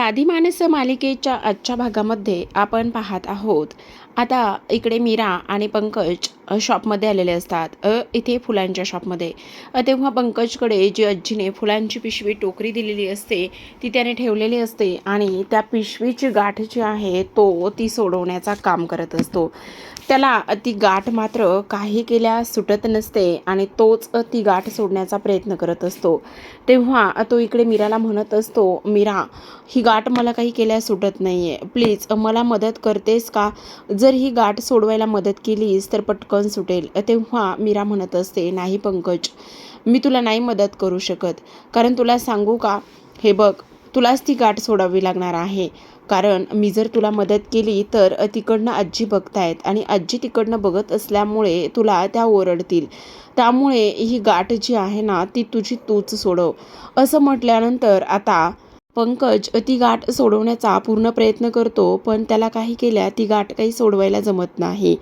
साधी माणसं मालिकेच्या आजच्या भागामध्ये आपण पाहत आहोत. आता इकडे मीरा आणि पंकज शॉपमध्ये आलेले असतात. इथे फुलांच्या शॉपमध्ये तेव्हा पंकजकडे जी आजीने फुलांची पिशवी टोकरी दिलेली असते ती त्याने ठेवलेली असते आणि त्या पिशवीची गाठ जी आहे तो ती सोडवण्याचा काम करत असतो. त्याला ती गाठ मात्र काही केल्या सुटत नसते आणि तोच ती गाठ सोडण्याचा प्रयत्न करत असतो. तेव्हा तो इकडे मीराला म्हणत असतो मीरा ही गाठ मला काही केल्या सुटत नाही आहे प्लीज मला मदत करतेस का? जर ही गाठ सोडवायला मदत केलीस तर पटकन सुटेल. तेव्हा मीरा म्हणत असते नाही पंकज मी तुला नाही मदत करू शकत. कारण तुला सांगू का? हे बघ तुलाच ती गाठ सोडावी लागणार आहे. कारण मी जर तुला मदत केली तर तिकडनं आजी बघतायत आणि आजी तिकडनं बघत असल्यामुळे तुला त्या ओरडतील. त्यामुळे ही गाठ जी आहे ना ती तुझी तूच सोडव. असं म्हटल्यानंतर आता पंकज ती गाठ सोडवण्याचा पूर्ण प्रयत्न करतो पण त्याला काही केल्या ती गाठ काही सोडवायला जमत नाही.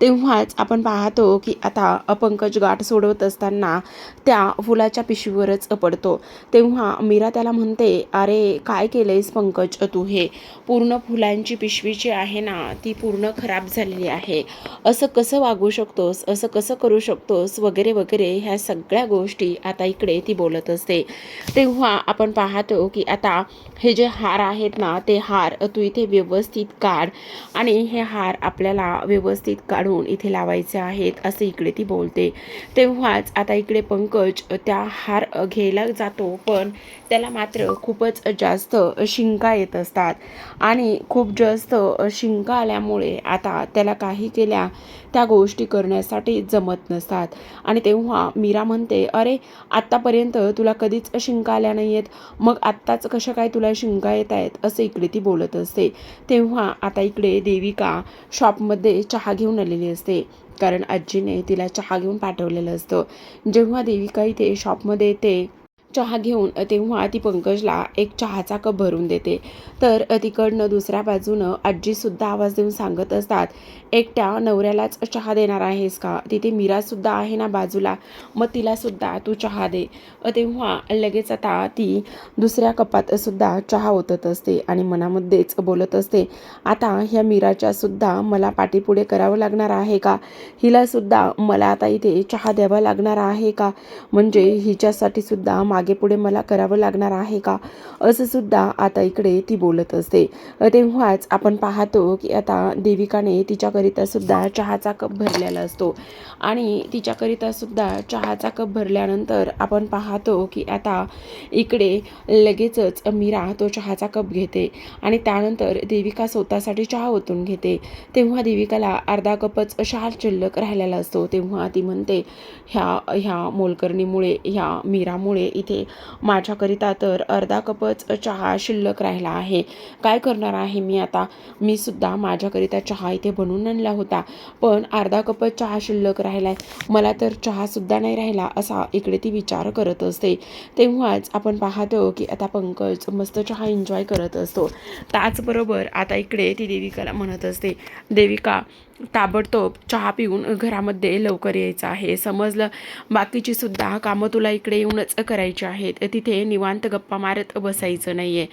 तेव्हाच आपण पाहतो की आता अपंकज गाठ सोडवत असताना त्या फुलाच्या पिशवीवरच पडतो. तेव्हा मीरा त्याला म्हणते अरे काय केलंयस पंकज तू हे? पूर्ण फुलांची पिशवी जी आहे ना ती पूर्ण खराब झालेली आहे. असं कसं वागू शकतोस? असं कसं करू शकतोस? वगैरे वगैरे ह्या सगळ्या गोष्टी आता इकडे ती बोलत असते. तेव्हा आपण पाहतो की आता हे जे हार आहेत ना ते हार तू इथे व्यवस्थित काढ आणि हे हार आपल्याला व्यवस्थित काढ काढून इथे लावायचे आहेत असं इकडे ती बोलते. तेव्हाच आता इकडे पंकज त्या हार घ्यायला जातो पण त्याला मात्र खूपच जास्त शिंका येत असतात. आणि खूप जास्त शिंका आल्यामुळे आता त्याला काही केल्या त्या गोष्टी करण्यासाठी जमत नसतात. आणि तेव्हा मीरा म्हणते अरे आत्तापर्यंत तुला कधीच शिंका आल्या नाही आहेत मग आत्ताच कशा काय तुला शिंका येत आहेत? असं इकडे ती बोलत असते. तेव्हा आता इकडे देविका शॉपमध्ये चहा घेऊन आलेली असते. कारण आजीने तिला चहा घेऊन पाठवलेलं असतं. जेव्हा देविका इथे शॉपमध्ये येते चहा घेऊन तेव्हा ती पंकजला एक चहाचा कप भरून देते. तर तिकडनं दुसऱ्या बाजूनं आजीसुद्धा आवाज देऊन सांगत असतात एकट्या नवऱ्यालाच चहा देणार आहेस का? तिथे मीरासुद्धा आहे ना बाजूला. मग तिलासुद्धा तू चहा दे. तेव्हा लगेच आता ती दुसऱ्या कपात सुद्धा चहा ओतत असते आणि मनामध्येच बोलत असते आता ह्या मीराच्यासुद्धा मला पाठीपुढे करावं लागणार आहे का? हिलासुद्धा मला आता इथे चहा द्यावा लागणार आहे का? म्हणजे हिच्यासाठी सुद्धा मागे पुढे मला करावं लागणार आहे का? असं सुद्धा आता इकडे ती बोलत असते. तेव्हाच आपण पाहतो की आता देविकाने तिच्या सुद्धा चहाचा कप भरलेला असतो. आणि तिच्याकरिता सुद्धा चहाचा कप भरल्यानंतर आपण पाहतो की आता इकडे लगेचच मीरा तो चहाचा कप घेते आणि त्यानंतर देविका स्वतःसाठी चहा ओतून घेते. तेव्हा देविकाला अर्धा कपच चहा शिल्लक राहिलेला असतो. तेव्हा ती म्हणते ह्या ह्या मोलकरणीमुळे ह्या मीरामुळे इथे माझ्याकरिता तर अर्धा कपच चहा शिल्लक राहिला आहे. काय करणार आहे मी आता? मी सुद्धा माझ्याकरिता चहा इथे बनवून आणला होता. पण अर्धा कपच चहा शिल्लक राहिला आहे मला तर चहासुद्धा नाही राहिला असा इकडे ती विचार करत असते. तेव्हाच आपण पाहतो की आता पंकज मस्त चहा एन्जॉय करत असतो. त्याचबरोबर आता इकडे ती देविकाला म्हणत असते देविका ताबडतोब चहा पिऊन घरामध्ये लवकर यायचं आहे. समजलं? बाकीची सुद्धा कामं तुला इकडे येऊनच करायची आहेत. तिथे निवांत गप्पा मारत बसायचं नाही आहे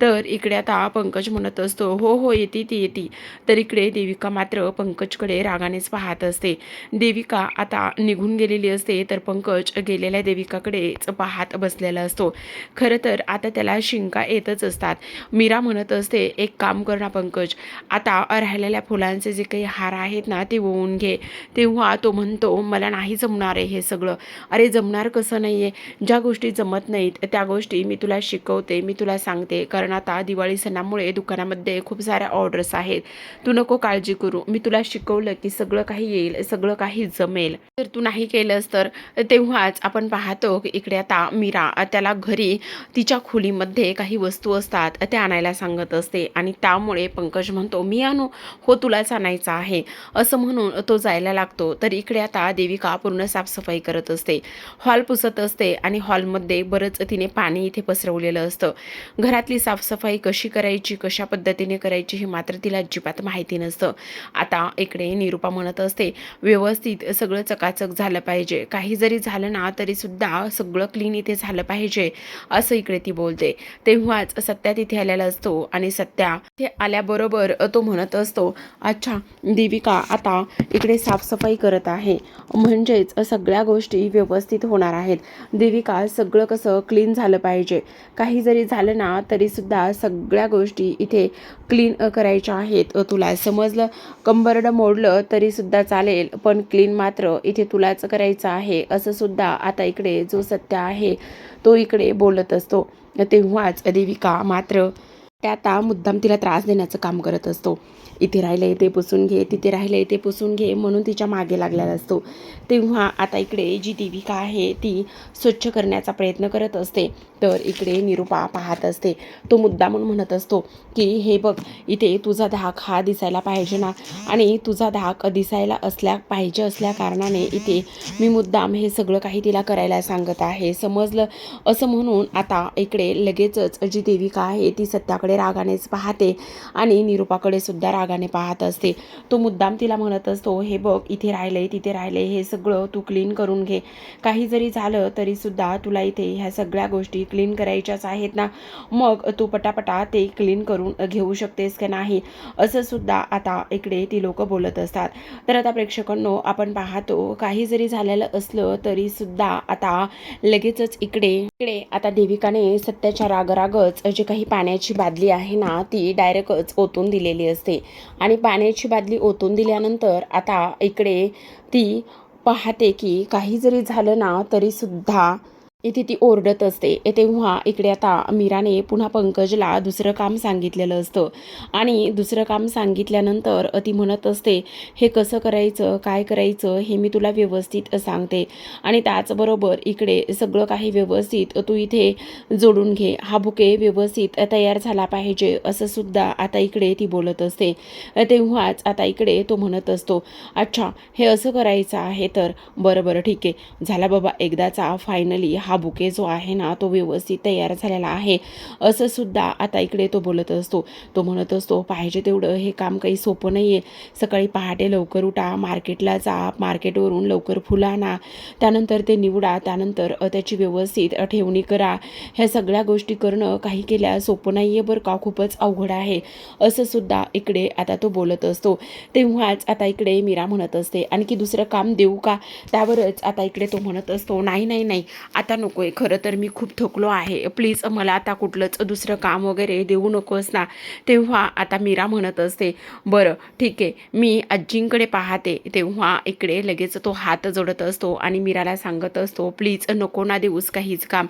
तर इकडे आता पंकज म्हणत असतो हो हो येते ती येते. तर इकडे देविका मात्र पंकजकडे रागानेच पाहत असते. देविका आता निघून गेलेली असते तर पंकज गेलेल्या देविकाकडेच पाहत बसलेला असतो. खरं तर आता त्याला शिंका येतच असतात. मीरा म्हणत असते एक काम कर ना पंकज आता राहिलेल्या फुलांचे जे काही हार आहेत ना ते ओवून घे. तेव्हा तो म्हणतो मला नाही जमणार आहे हे सगळं. अरे जमणार कसं नाही आहे ज्या गोष्टी जमत नाहीत त्या गोष्टी मी तुला शिकवते मी तुला सांगते. कारण आता दिवाळी सणामुळे दुकानामध्ये खूप साऱ्या ऑर्डर्स आहेत. तू नको काळजी करू. मी तुला शिकवलं की सगळं काही येईल सगळं काही जमेल. जर तू नाही केलंस तर तेव्हाच आपण पाहतो की इकडे आता मीरा त्याला घरी तिच्या खोलीमध्ये काही वस्तू असतात ते आणायला सांगत असते. आणि त्यामुळे पंकज म्हणतो मी आणू? हो तुलाच आणायचा आहे. आहे असं म्हणून तो जायला लागतो. तर इकडे आता देविका पूर्ण साफसफाई करत असते. हॉल पुसत असते आणि हॉलमध्ये बरंच तिने पाणी इथे पसरवलेलं असतं. घरातली साफसफाई कशी करायची कशा पद्धतीने करायची हे मात्र तिला अजिबात माहिती नसतं. आता इकडे निरुपा म्हणत असते व्यवस्थित सगळं चकाचक झालं पाहिजे. काही जरी झालं ना तरी सुद्धा सगळं क्लीन इथे झालं पाहिजे असं इकडे ती बोलते. तेव्हाच सत्या तिथे आलेला असतो आणि सत्या ते आल्याबरोबर तो म्हणत असतो अच्छा देविका आता इकडे साफसफाई करत आहे. म्हणजेच सगळ्या गोष्टी व्यवस्थित होणार आहेत. देविका सगळं कसं क्लीन झालं पाहिजे. काही जरी झालं ना तरीसुद्धा सगळ्या गोष्टी इथे क्लीन करायच्या आहेत. तुला समजलं? कंबरड मोडलं तरीसुद्धा चालेल पण क्लीन मात्र इथे तुलाच करायचं आहे असं सुद्धा आता इकडे जो सत्य आहे तो इकडे बोलत असतो. तेव्हाच देविका मात्र त्या आता मुद्दाम तिला त्रास देण्याचं काम करत असतो. इथे राहिले ते पुसून घे तिथे राहिले ते पुसून घे म्हणून तिच्यामागे लागलेला असतो. तेव्हा आता इकडे जी देविका आहे ती स्वच्छ करण्याचा प्रयत्न करत असते. तर इकडे निरुपा पाहत असते. तो मुद्दा म्हणून म्हणत असतो की हे बघ इथे तुझा धाक हा दिसायला पाहिजे ना? आणि तुझा धाक दिसायला असल्या पाहिजे असल्या कारणाने इथे मी मुद्दाम हे सगळं काही तिला करायला सांगत आहे. समजलं? असं म्हणून आता इकडे लगेचच जी देविका आहे ती सत्याकडे रागानेच पाहते आणि निरुपाकडे सुद्धा राग रागाने पाहत असते. तो मुद्दाम तिला म्हणत असतो हे बघ इथे राहिलंय तिथे राहिलंय हे सगळं तू क्लीन करून घे. काही जरी झालं तरी सुद्धा तुला इथे ह्या सगळ्या गोष्टी क्लीन करायच्याच आहेत ना? मग तू पटापटा ते क्लीन करून घेऊ शकतेस का नाही? असं सुद्धा आता इकडे ती लोक बोलत असतात. तर आता प्रेक्षकांनो आपण पाहतो काही जरी झालेलं असलं तरी सुद्धा आता लगेचच इकडे इकडे आता देविकाने सत्याच्या रागरागच जी काही पाण्याची बादली आहे ना ती डायरेक्टच ओतून दिलेली असते. आणि पाण्याची बादली ओतून दिल्यानंतर आता इकडे ती पाहते की काही जरी झालं ना तरीसुद्धा इथे ती ओरडत असते. तेव्हा इकडे आता मीराने पुन्हा पंकजला दुसरं काम सांगितलेलं असतं. आणि दुसरं काम सांगितल्यानंतर ती म्हणत असते हे कसं करायचं? काय करायचं? हे मी तुला व्यवस्थित सांगते. आणि त्याचबरोबर इकडे सगळं काही व्यवस्थित तू इथे जोडून घे. हा बुके व्यवस्थित तयार झाला पाहिजे. असं सुद्धा आता इकडे ती बोलत असते. तेव्हाच आता इकडे तो म्हणत असतो अच्छा हे असं करायचं आहे तर? बरं बरं ठीक आहे. झाला बाबा एकदाचा. फायनली हा हा बुके जो आहे ना तो व्यवस्थित तयार झालेला आहे. असं सुद्धा आता इकडे तो बोलत असतो. तो म्हणत असतो पाहिजे तेवढं हे काम काही सोपं नाही आहे सकाळी पहाटे लवकर उठा मार्केटला जा मार्केटवरून लवकर फुलं आणा. त्यानंतर ते निवडा त्यानंतर त्याची व्यवस्थित ठेवणी करा. ह्या सगळ्या गोष्टी करणं काही केल्या सोपं नाही आहे बरं का? खूपच अवघड आहे. असं सुद्धा इकडे आता तो बोलत असतो. तेव्हाच आता इकडे मीरा म्हणत असते आणखी दुसरं काम देऊ का? त्यावरच आता इकडे तो म्हणत असतो नाही नाही नाही. आता नको आहे खरं तर मी खूप थकलो आहे. प्लीज मला आता कुठलंच दुसरं काम वगैरे देऊ नकोस ना. तेव्हा आता मीरा म्हणत असते बरं ठीक आहे. मी आजींकडे पाहते. तेव्हा इकडे लगेच तो हात जोडत असतो आणि मीराला सांगत असतो प्लीज नको ना देऊस काहीच काम.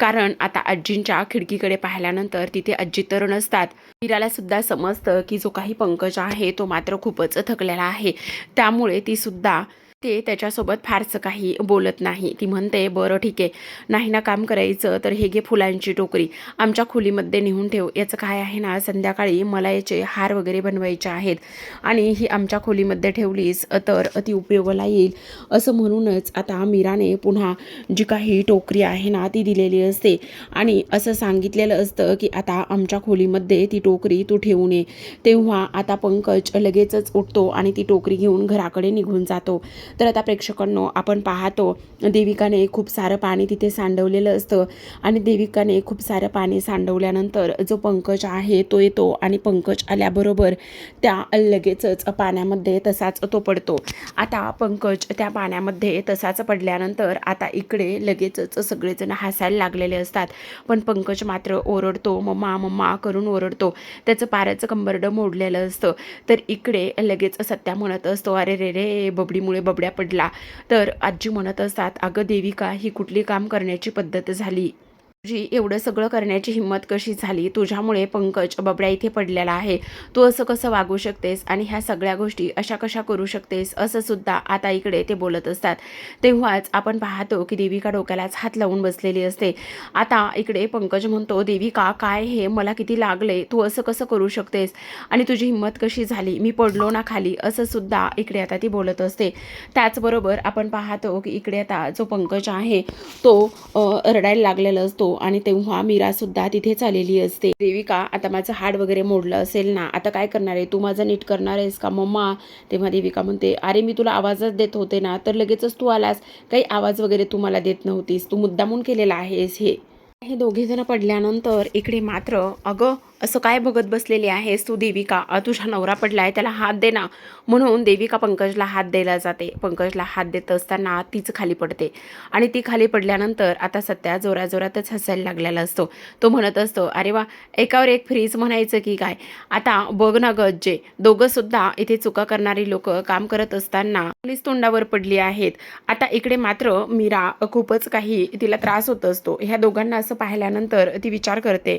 कारण आता आजींच्या खिडकीकडे पाहिल्यानंतर तिथे आजी तर नसतात. मीराला सुद्धा समजतं की जो काही पंकज आहे तो मात्र खूपच थकलेला आहे. त्यामुळे ती सुद्धा ते त्याच्यासोबत फारसं काही बोलत नाही. ती म्हणते बरं ठीक आहे. नाही ना काम करायचं तर हे घे फुलांची टोकरी. आमच्या खोलीमध्ये नेऊन ठेव. याचं काय आहे ना संध्याकाळी मला याचे हार वगैरे बनवायचे आहेत आणि ही आमच्या खोलीमध्ये ठेवलीस तर ती उपयोगाला येईल. असं म्हणूनच आता मीराने पुन्हा जी काही टोकरी आहे ना ती दिलेली असते. आणि असं सांगितलेलं असतं की आता आमच्या खोलीमध्ये ती टोकरी तू ठेवू नये. तेव्हा आता पंकज लगेचच उठतो आणि ती टोकरी घेऊन घराकडे निघून जातो. तर आता प्रेक्षकांनो आपण पाहतो देविकाने खूप सारं पाणी तिथे सांडवलेलं असतं. आणि देविकाने खूप सारं पाणी सांडवल्यानंतर जो पंकज आहे तो येतो आणि पंकज आल्याबरोबर त्या लगेचच पाण्यामध्ये तसाच तो पडतो. आता पंकज त्या पाण्यामध्ये तसाच पडल्यानंतर आता इकडे लगेचच सगळेजण हसायला लागलेले असतात. पण पंकज मात्र ओरडतो मम्मा मम्मा करून ओरडतो. त्याचं पाऱ्याचं कंबरडं मोडलेलं असतं. तर इकडे लगेच सत्या म्हणत असतो अरे रे रे बबडीमुळे बबड्या पडला. तर आजी म्हणत असतात अगं देविका ही कुठली काम करण्याची पद्धत झाली? तुझी एवढं सगळं करण्याची हिंमत कशी झाली? तुझ्यामुळे पंकज बबड्या इथे पडलेला आहे. तू असं कसं वागू शकतेस आणि ह्या सगळ्या गोष्टी अशा कशा करू शकतेस असं सुद्धा आता इकडे ते बोलत असतात. तेव्हाच आपण पाहतो की देविका डोक्यालाच हात लावून बसलेली असते. आता इकडे पंकज म्हणतो देविका काय हे? मला किती लागले तू असं कसं करू शकतेस? आणि तुझी हिंमत कशी झाली? मी पडलो ना खाली? असं सुद्धा इकडे आता ती बोलत असते. त्याचबरोबर आपण पाहतो की इकडे आता जो पंकज आहे तो रडायला लागलेला असतो. आणि तेव्हा मीरासुद्धा तिथेच आलेली असते. देविका आता माझं हाड वगैरे मोडलं असेल ना आता काय करणार आहे? तू माझं नीट करणार आहेस का मम्मा? तेव्हा देविका म्हणते अरे मी तुला आवाजच देत होते ना तर लगेचच तू आलास. काही आवाज वगैरे तू मला देत नव्हतीस. तू मुद्दामून केलेला आहेस हे. हे दोघे जण पडल्यानंतर इकडे मात्र अगं असं काय बघत बसलेली आहेस तू देविका तुझा नवरा पडला आहे त्याला हात दे ना. म्हणून देविका पंकजला हात द्यायला जाते. पंकजला हात देत असताना तीच खाली पडते. आणि ती खाली पडल्यानंतर आता सत्या जोराजोरातच हसायला लागलेला असतो. तो म्हणत असतो अरे वा एकावर एक फ्रीज म्हणायचं की काय? आता बघ ना गज्जे दोघं सुद्धा इथे चुका करणारी लोक काम करत असताना पोलीस तोंडावर पडली आहेत. आता इकडे मात्र मीरा खूपच काही तिला त्रास होत असतो. ह्या दोघांना असं पाहिल्यानंतर ती विचार करते.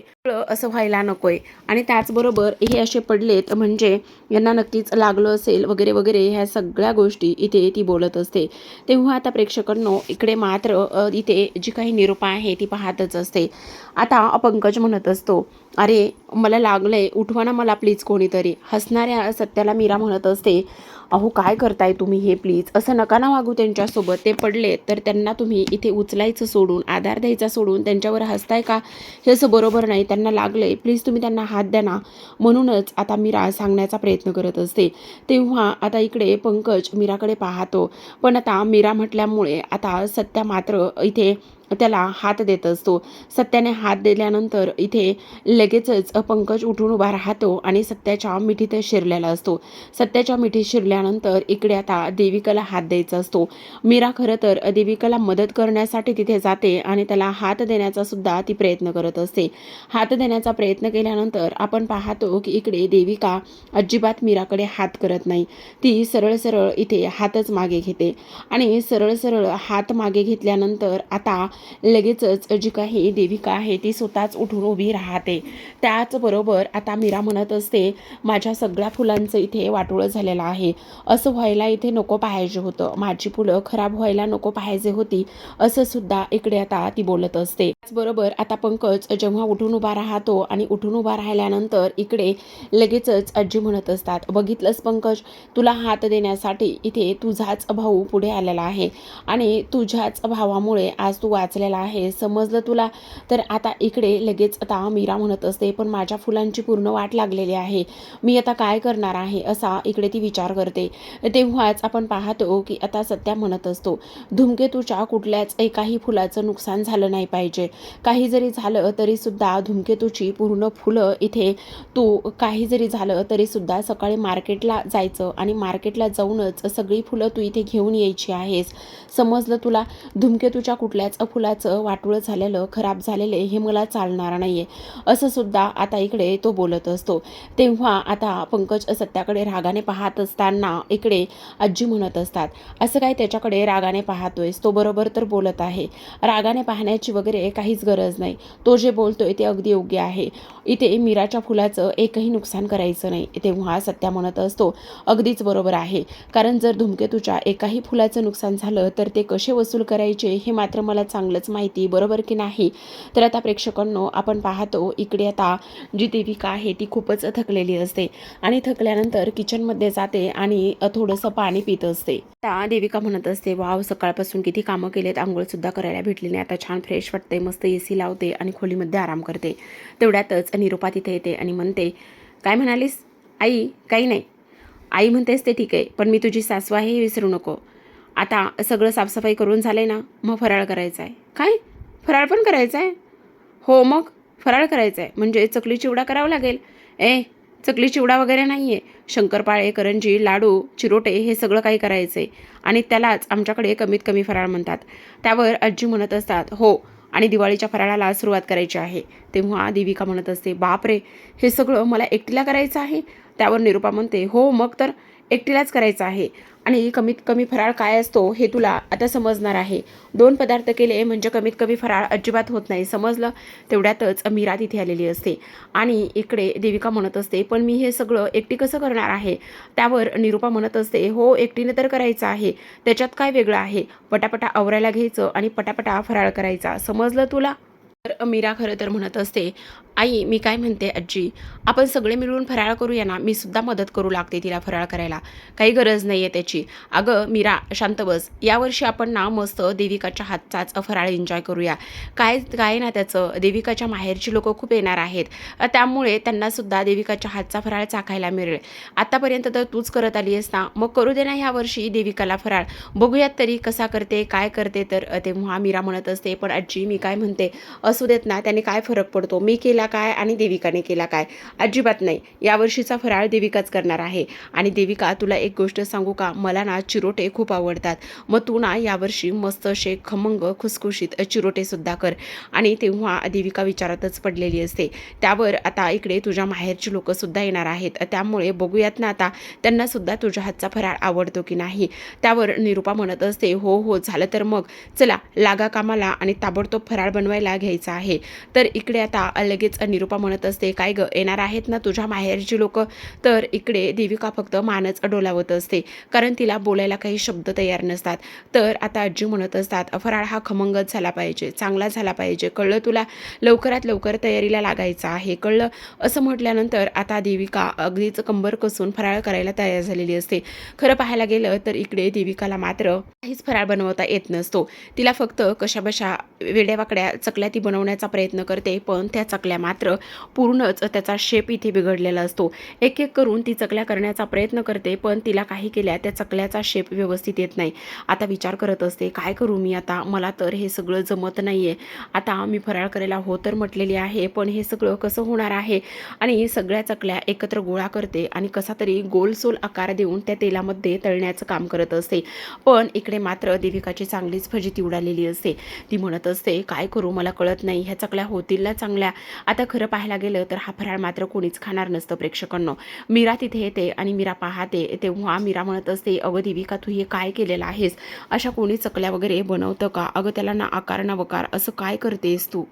असं व्हायला नकोय. आणि त्याचबरोबर हे असे पडलेत म्हणजे यांना नक्कीच लागलं असेल वगैरे वगैरे ह्या सगळ्या गोष्टी इथे ती बोलत असते. तेव्हा आता प्रेक्षकांनो इकडे मात्र इथे जी काही निरूपा आहे ती पाहतच असते. आता पंकज म्हणत असतो अरे मला लागलं आहे उठवा ना मला प्लीज कोणीतरी. हसणाऱ्या सत्याला मीरा म्हणत असते अहो काय करताय तुम्ही हे प्लीज असं नका ना वागू त्यांच्यासोबत. ते पडले तर त्यांना तुम्ही इथे उचलायचं सोडून आधार द्यायचा सोडून त्यांच्यावर हसताय का? हे असं बरोबर नाही. त्यांना लागलं आहे प्लीज तुम्ही त्यांना हात द्या ना. म्हणूनच आता मीरा सांगण्याचा प्रयत्न करत असते. तेव्हा आता इकडे पंकज मीराकडे पाहतो. पण आता मीरा म्हटल्यामुळे आता सत्या मात्र इथे त्याला हात देत असतो. सत्याने हात दिल्यानंतर इथे लगेचच पंकज उठून उभा राहतो आणि सत्याच्या मिठीत शिरलेला असतो. सत्याच्या मिठीत शिरल्यानंतर इकडे आता देविकाला हात द्यायचा असतो. मीरा खरं तर देविकाला मदत करण्यासाठी तिथे जाते आणि त्याला हात देण्याचा सुद्धा ती प्रयत्न करत असते. हात देण्याचा प्रयत्न केल्यानंतर आपण पाहतो की इकडे देविका अजिबात मीराकडे हात करत नाही. ती सरळ सरळ इथे हातच मागे घेते. आणि सरळ सरळ हात मागे घेतल्यानंतर आता लगेचच जी काही देविका आहे ती स्वतःच उठून उभी राहते. त्याचबरोबर आता मीरा म्हणत असते माझ्या सगळ्या फुलांचं इथे वाटोळं झालेलं आहे. असं व्हायला इथे नको पाहिजे होतं. माझी फुलं खराब व्हायला नको पाहिजे होती असं सुद्धा इकडे आता ती बोलत असते. त्याचबरोबर आता पंकज जेव्हा उठून उभा राहतो आणि उठून उभा राहिल्यानंतर इकडे लगेचच आजी म्हणत असतात बघितलंस पंकज तुला हात देण्यासाठी इथे तुझाच भाऊ पुढे आलेला आहे आणि तुझ्याच भावामुळे आज तू वाचलेला आहे. समजलं तुला? तर आता इकडे लगेच आता मीरा म्हणत असते पण माझ्या फुलांची पूर्ण वाट लागलेली आहे. मी आता काय करणार आहे? असा इकडे ती विचार करते. तेव्हाच आपण पाहतो की आता सत्या म्हणत असतो धूमकेतूच्या कुठल्याच एकाही फुलाचं नुकसान झालं नाही पाहिजे. काही जरी झालं तरीसुद्धा धूमकेतूची पूर्ण फुलं इथे तू काही जरी झालं तरीसुद्धा सकाळी मार्केटला जायचं आणि मार्केटला जाऊनच सगळी फुलं तू इथे घेऊन यायची आहेस. समजलं तुला? धूमकेतूच्या कुठल्याच फुलाचं वाटुळं झालेलं खराब झालेलं हे मला चालणार नाही आहे असं सुद्धा आता इकडे तो बोलत असतो. तेव्हा आता पंकज सत्याकडे रागाने पाहत असताना इकडे आजी म्हणत असतात असं काय त्याच्याकडे रागाने पाहतोयस? तो बरोबर तर बोलत आहे. रागाने पाहण्याची वगैरे काहीच गरज नाही. तो जे बोलतोय ते अगदी योग्य आहे. इथे मीराच्या फुलाचं एकही नुकसान करायचं नाही. तेव्हा सत्या म्हणत असतो अगदीच बरोबर आहे. कारण जर धूमकेतूच्या एकाही फुलाचं नुकसान झालं तर ते कसे वसूल करायचे हे मात्र मला चांगलं चांगलंच माहिती बरोबर की नाही? तर आता प्रेक्षकांनो आपण पाहतो इकडे आता जी देविका आहे ती खूपच थकलेली असते. आणि थकल्यानंतर किचनमध्ये जाते आणि थोडंसं पाणी पित असते. आता देविका म्हणत असते वाव सकाळपासून किती कामं केलेत आंघोळसुद्धा करायला भेटली नाही. आता छान फ्रेश वाटते मस्त ए सी लावते आणि खोलीमध्ये आराम करते. तेवढ्यातच निरूपा तिथे येते आणि म्हणते काय म्हणालीस? आई काही नाही. आई म्हणतेस ते ठीक आहे पण मी तुझी सासू आहे हे विसरू नको. आता सगळं साफसफाई करून झाले ना मग फराळ करायचा आहे काय? फराळ पण करायचा आहे हो मग फराळ करायचा आहे म्हणजे चकली चिवडा करावा लागेल. ए चकली चिवडा वगैरे नाही आहे शंकरपाळे करंजी लाडू चिरोटे हे सगळं काही करायचं आहे आणि त्यालाच आमच्याकडे कमीत कमी फराळ म्हणतात. त्यावर आजी म्हणत असतात हो आणि दिवाळीच्या फराळाला सुरुवात करायची आहे. तेव्हा देविका म्हणत असते बाप रे हे सगळं मला एकटीला करायचं आहे? त्यावर निरूपा म्हणते हो मग तर एकटीलाच करायचं आहे. आणि कमीत कमी फराळ काय असतो हे तुला आता समजणार आहे. दोन पदार्थ केले म्हणजे कमीत कमी फराळ अजिबात होत नाही. समजलं? तेवढ्यातच मीरा तिथे आलेली असते. आणि इकडे देविका म्हणत असते पण मी हे सगळं एकटी कसं करणार आहे? त्यावर निरूपा म्हणत असते हो एकटीने तर करायचं आहे. त्याच्यात काय वेगळं आहे? पटापटा आवरायला घ्यायचं आणि पटापटा फराळ करायचा. समजलं तुला? तर मीरा खरं तर म्हणत असते आई मी काय म्हणते आजी? आपण सगळे मिळून फराळ करूया ना? मी सुद्धा मदत करू लागते तिला फराळ करायला. काही गरज नाही आहे त्याची. अगं मीरा शांत बस. यावर्षी आपण ना मस्त देविकाच्या हातचाच फराळ एन्जॉय करूया. काय काय ना त्याचं? देविकाच्या माहेरची लोक खूप येणार आहेत. त्यामुळे त्यांनासुद्धा देविकाच्या हातचा फराळ चाखायला मिळेल. आतापर्यंत तर तूच करत आली आहेस ना? मग करू दे ना ह्यावर्षी देविकाला फराळ. बघूयात तरी कसा करते काय करते तर तेव्हा मीरा म्हणत असते पण आजी मी काय म्हणते? असू देत ना त्याने काय फरक पडतो? मी केला काय आणि देविकाने केला काय? अजिबात नाही. यावर्षीचा फराळ देविकाच करणार आहे. आणि देविका तुला एक गोष्ट सांगू का? मला ना चिरोटे खूप आवडतात. मग तू ना यावर्षी मस्त असे खमंग खुसखुशीत चिरोटेसुद्धा कर. आणि तेव्हा देविका विचारातच पडलेली असते. त्यावर आता इकडे तुझ्या माहेरची लोकंसुद्धा येणार आहेत. त्यामुळे बघूयात ना आता त्यांनासुद्धा तुझ्या हातचा फराळ आवडतो की नाही? त्यावर निरूपा म्हणत असते हो हो झालं तर मग. चला लागा कामाला आणि ताबडतोब फराळ बनवायला घ्यायचा आहे. तर इकडे आता लगेच निरूपा म्हणत असते काय ग येणार आहेत ना तुझ्या माहेरची लोक? तर इकडे देविका फक्त मानच डोलावत असते कारण तिला बोलायला काही शब्द तयार नसतात. तर आता आजी म्हणत असतात फराळ हा खमंगच झाला पाहिजे चांगला झाला पाहिजे. कळलं तुला लवकरात लवकर तयारीला लागायचं आहे कळलं? असं म्हटल्यानंतर आता देविका अगदीच कंबर कसून फराळ करायला तयार झालेली असते. खरं पाहायला गेलं तर इकडे देविकाला मात्र काहीच फराळ बनवता येत नसतो. तिला फक्त कशाबशा वेड्यावाकड्या चकल्या ती बनवण्याचा प्रयत्न करते पण त्या चकल्या मात्र पूर्णच त्याचा शेप इथे बिघडलेला असतो. एक एक करून ती चकल्या करण्याचा प्रयत्न करते पण तिला काही केल्या त्या चकल्याचा शेप व्यवस्थित येत नाही. आता विचार करत असते काय करू मी आता? मला तर हे सगळं जमत नाही आहे आता मी फराळ करायला हो तर म्हटलेली आहे पण हे सगळं कसं होणार आहे? आणि सगळ्या चकल्या एकत्र गोळा करते आणि कसा तरी गोलसोल आकार देऊन त्या तेलामध्ये तळण्याचं काम करत असते. पण इकडे मात्र देविकाची चांगलीच फजिती उडालेली असते. ती म्हणत असते काय करू? मला कळत नाही. ह्या चकल्या होतील ना चांगल्या. आता खरं पाहायला गेलं तर हा फराळ मात्र कोणीच खाणार नसतं प्रेक्षकांनो. मीरा तिथे येते आणि मीरा पाहते. तेव्हा मीरा म्हणत असते अगं देविका तू हे काय केलेलं आहेस? अशा कोणी चकल्या वगैरे बनवतं का? अगं त्याला ना आकार ना वकार असं काय करतेस तू?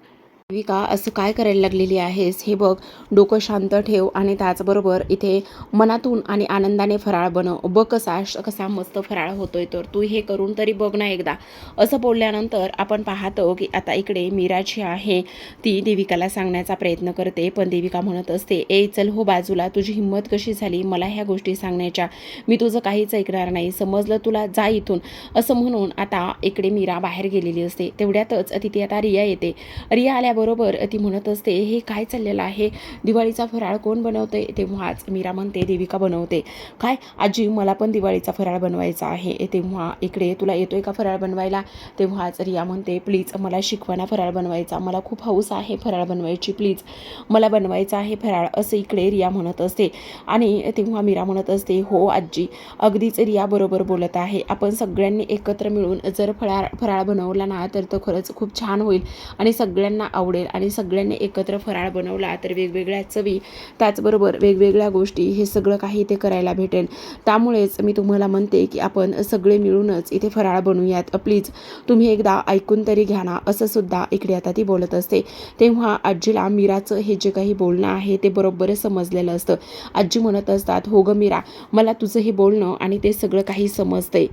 देविका असं काय करायला लागलेली आहेस? हे बघ डोकं शांत ठेव आणि त्याचबरोबर इथे मनातून आणि आनंदाने फराळ बनव बघ कसा कसा मस्त फराळ होतोय तर. तू हे करून तरी बघ ना एकदा. असं बोलल्यानंतर आपण पाहतो की आता इकडे मीरा जी आहे ती देविकाला सांगण्याचा प्रयत्न करते. पण देविका म्हणत असते ए चल हो बाजूला तुझी हिंमत कशी झाली? मला ह्या गोष्टी सांगण्याच्या. मी तुझं काहीच ऐकणार नाही. समजलं तुला? जा इथून. असं म्हणून आता इकडे मीरा बाहेर गेलेली असते. तेवढ्यातच तिथे आता रिया येते. रिया आल्या आल्याबरोबर ती म्हणत असते हे काय चाललेलं आहे? दिवाळीचा फराळ कोण बनवते तेव्हाच मीरा म्हणते देविका बनवते. काय? आजी मला पण दिवाळीचा फराळ बनवायचा आहे. तेव्हा इकडे तुला येतोय का फराळ बनवायला? तेव्हाच रिया म्हणते प्लीज मला शिकवाना फराळ बनवायचा. मला खूप हौस आहे फराळ बनवायची प्लीज. मला बनवायचा आहे फराळ. असं इकडे रिया म्हणत असते. आणि तेव्हा मीरा म्हणत असते हो आजी. अगदीच रिया बरोबर बोलत आहे. आपण सगळ्यांनी एकत्र मिळून जर फळा फराळ बनवला ना तर तो खरंच खूप छान होईल. आणि सगळ्यांना आवडेल आणि सगळ्यांनी एकत्र फराळ बनवला तर वेगवेगळ्या चवी त्याचबरोबर वेगवेगळ्या गोष्टी हे सगळं काही इथे करायला भेटेल. त्यामुळेच मी तुम्हाला म्हणते की आपण सगळे मिळूनच इथे फराळ बनवूयात. प्लीज तुम्ही एकदा ऐकून तरी घ्या ना असं सुद्धा इकडे आता ती बोलत असते. तेव्हा आजीला मीराचं हे जे काही बोलणं आहे ते बरोबर समजलेलं असतं. आजी म्हणत असतात हो ग मीरा मला तुझं हे बोलणं आणि ते सगळं काही समजतंय.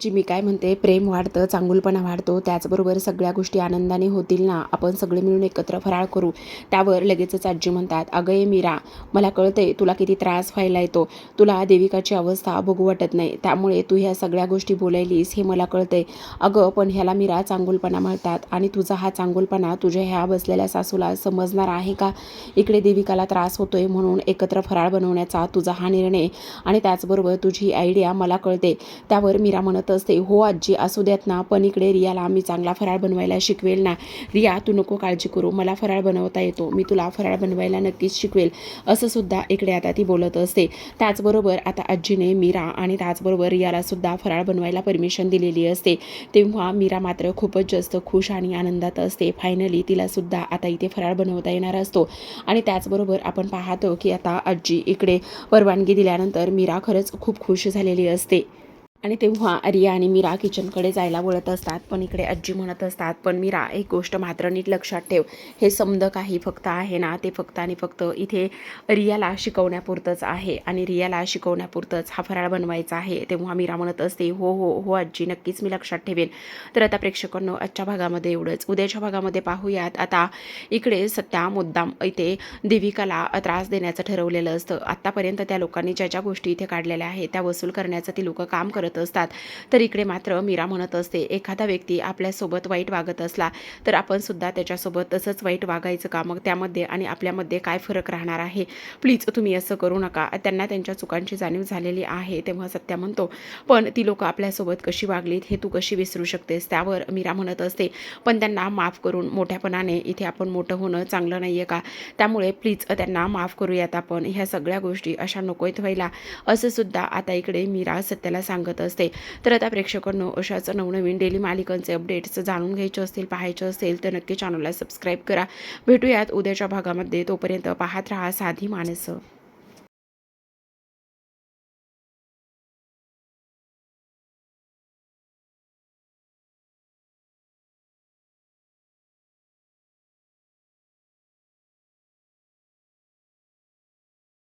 जी मी काय म्हणते प्रेम वाढतं चांगुलपणा वाढतो त्याचबरोबर सगळ्या गोष्टी आनंदाने होतील ना आपण सगळे मिळून एकत्र फराळ करू त्यावर लगेचच आजी म्हणतात अगं मीरा मला कळतंय तुला किती त्रास व्हायला येतो. तुला देविकाची अवस्था बघू वाटत नाही. त्यामुळे तू ह्या सगळ्या गोष्टी बोलायलीस हे मला कळतंय. अगं पण ह्याला मीरा चांगुलपणा म्हणतात आणि तुझा हा चांगुलपणा तुझ्या ह्या बसलेल्या सासूला समजणार आहे का? इकडे देविकाला त्रास होतोय म्हणून एकत्र फराळ बनवण्याचा तुझा हा निर्णय आणि त्याचबरोबर तुझी आयडिया मला कळते. त्यावर मीरा म्हणत म्हणत असते हो आजी असू द्यात ना पण इकडे रियाला मी चांगला फराळ बनवायला शिकवेल ना. रिया तू नको काळजी करू मला फराळ बनवता येतो मी तुला फराळ बनवायला नक्कीच शिकवेल. असं सुद्धा इकडे आता ती बोलत असते. त्याचबरोबर आता आजीने मीरा आणि त्याचबरोबर रियाला सुद्धा फराळ बनवायला परमिशन दिलेली असते. तेव्हा मीरा मात्र खूपच जास्त खुश आणि आनंदात असते. फायनली तिला सुद्धा आता इथे फराळ बनवता येणार असतो. आणि त्याचबरोबर आपण पाहतो की आता आजी इकडे परवानगी दिल्यानंतर मीरा खरंच खूप खुश झालेली असते. आणि तेव्हा रिया आणि मीरा किचनकडे जायला वळत असतात. पण इकडे आजी म्हणत असतात पण मीरा एक गोष्ट मात्र नीट लक्षात ठेव. हे समद काही फक्त आहे ना ते फक्त आणि फक्त इथे रियाला शिकवण्यापुरतंच आहे. आणि रियाला शिकवण्यापुरतंच हा फराळ बनवायचा आहे. तेव्हा मीरा म्हणत असते हो हो हो आजी नक्कीच मी लक्षात ठेवेन. तर आता प्रेक्षकांनो आजच्या भागामध्ये एवढंच. उद्याच्या भागामध्ये पाहूयात. आता इकडे सत्या मुद्दाम इथे देविकाला त्रास देण्याचं ठरवलेलं असतं. आत्तापर्यंत त्या लोकांनी ज्या ज्या गोष्टी इथे काढलेल्या आहेत त्या वसूल करण्याचं ती लोकं काम करत असतात. तर इकडे मात्र मीरा म्हणत असते एखादा व्यक्ती आपल्यासोबत वाईट वागत असला तर आपण सुद्धा त्याच्यासोबत तसंच वाईट वागायचं का? मग त्यामध्ये आणि आपल्यामध्ये काय फरक राहणार आहे? प्लीज तुम्ही असं करू नका. त्यांना त्यांच्या चुकांची जाणीव झालेली आहे तेव्हा सत्या म्हणतो पण ती लोक आपल्यासोबत कशी वागलीत हे तू कशी विसरू शकतेस? त्यावर मीरा म्हणत असते पण त्यांना माफ करून मोठ्यापणाने इथे आपण मोठं होणं चांगलं नाही आहे का? त्यामुळे प्लीज त्यांना माफ करूयात आपण. ह्या सगळ्या गोष्टी अशा नकोयत व्हायला. असं सुद्धा आता इकडे मीरा सत्याला सांगत असते. तर आता प्रेक्षकांनो अशाच नवनवीन डेली मालिकांचे अपडेट्स जाणून घ्यायचे असतील पाहायचे असेल तर नक्की चॅनलला सबस्क्राईब करा. भेटूयात उद्याच्या भागामध्ये. तोपर्यंत पाहत राहा साधी माणसं.